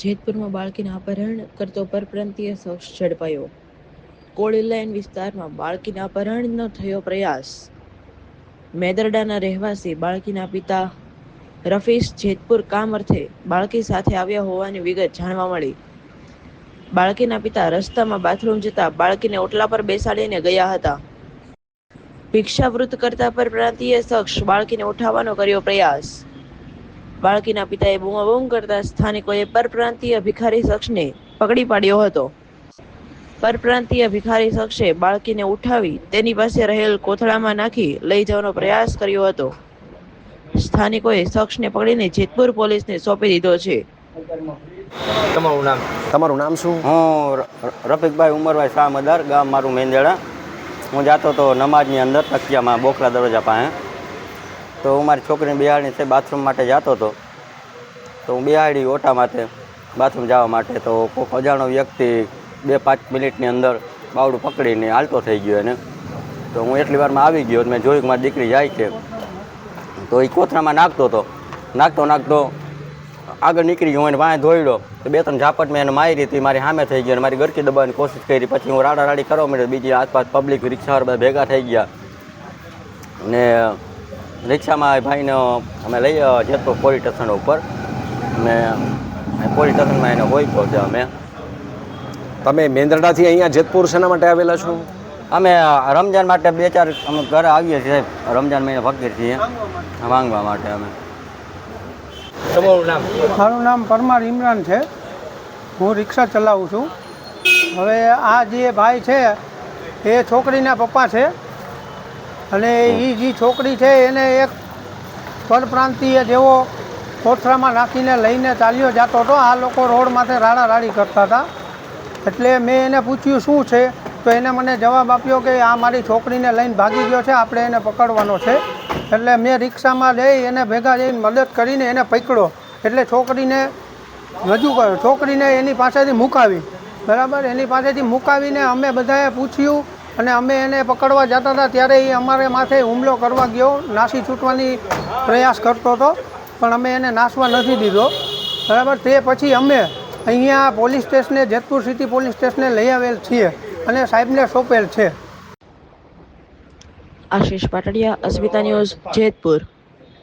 જેતપુરમાં બાળકીના અપહરણ કરતો પરપ્રાંતીય શખ્સ ઝડપાયો. કોળી લાઇન વિસ્તારમાં બાળકીના અપહરણનો થયો પ્રયાસ. મેદરડાના રહેવાસી બાળકીના પિતા રફીસ જેતપુર કામ અર્થે બાળકી સાથે આવ્યા હોવાની વિગત જાણવા મળી. બાળકીના પિતા રસ્તામાં બાથરૂમ જતા બાળકીને ઓટલા પર બેસાડીને ગયા હતા. ભિક્ષાવૃત્ત કરતા પરપ્રાંતીય શખ્સ બાળકીને ઉઠાવવાનો કર્યો પ્રયાસ. બાળકીના પિતાએ બૂમાબૂમ કરતા સ્થાનિકોએ પરપ્રાંતીય ભિખારી શખ્સને પકડી પાડ્યો હતો. પરપ્રાંતીય ભિખારી શખ્સે બાળકીને ઉઠાવી તેની પાસે રહેલ કોથળામાં નાખી લઈ જવાનો પ્રયાસ કર્યો હતો. સ્થાનિકોએ શખ્સને પકડીને જેતપુર પોલીસને સોંપી દીધો છે. તમારું નામ? તમારું નામ શું? હું ર- રફીકભાઈ ઉમરભાઈ શાહ મદાર ગામ મારું મેંદેડા. હું જાતો હતો નમાજની અંદર તકિયામાં બોખરા દરવાજા પાસે. તો હું મારી છોકરીને બિહારની છે બાથરૂમ માટે જતો હતો. તો હું બિહાડી ઓટા માટે બાથરૂમ જવા માટે તો કોઈક અજાણો વ્યક્તિ બે પાંચ મિનિટની અંદર બાવડું પકડીને હાલતો થઈ ગયો એને. તો હું એટલી વારમાં આવી ગયો મેં જોયું કે મારી દીકરી જાય છે. તો એ કોથરામાં નાખતો હતો. નાખતો નાખતો આગળ નીકળી ગયો એને વાંહે ધોઈડો તો બે ત્રણ ઝાપટ મેં એને મારી હતી, મારી સામે થઈ ગઈ અને મારી ગરકી દબાવવાની કોશિશ કરી. પછી હું રાડા રાડી કરવા માંડ્યો. બીજી આસપાસ પબ્લિક રિક્ષાવાળા બધા ભેગા થઈ ગયા. ને રિક્ષામાં એ ભાઈને અમે લઈ જતો જેતપુર પોલીસ સ્ટેશન ઉપર. અને પોલીસ સ્ટેશનમાં એને હોય તો છે અમે. તમે મેંદરડાથી અહીંયા જેતપુર શેના માટે આવેલા છો? અમે રમજાન માટે બે ચાર અમે ઘરે આવીએ છીએ. રમજાન મહિને ફકીર છીએ. માંગવા માટે અમે. તમારું નામ? મારું નામ પરમાર ઇમરાન છે. હું રિક્ષા ચલાવું છું. હવે આ જે ભાઈ છે એ છોકરીના પપ્પા છે. અને એ જે છોકરી છે એને એક પરપ્રાંતિય જેવો કોથળામાં નાખીને લઈને ચાલ્યો જતો હતો. આ લોકો રોડ માથે રાડા રાડી કરતા હતા. એટલે મેં એને પૂછ્યું શું છે? તો એને મને જવાબ આપ્યો કે આ મારી છોકરીને લઈને ભાગી ગયો છે, આપણે એને પકડવાનો છે. એટલે મેં રિક્ષામાં જઈ એને ભેગા જઈને મદદ કરીને એને પકડ્યો. એટલે છોકરીને રજૂ કર્યો. છોકરીને એની પાસેથી મુકાવી. બરાબર? એની પાસેથી મુકાવીને અમે બધાએ પૂછ્યું અને અમે એને પકડવા જતા હતા ત્યારે એ અમારે માથે હુમલો કરવા ગયો. નાસી છૂટવાની પ્રયાસ કરતો હતો, પણ અમે એને નાસવા નથી દીધો. બરાબર? તે પછી અમે અહીંયા પોલીસ સ્ટેશને, જેતપુર સિટી પોલીસ સ્ટેશને લઈ આવેલ છીએ અને સાહેબને સોંપેલ છે. આશીષ પાટડિયા, અસ્મિતા ન્યૂઝ જેતપુર.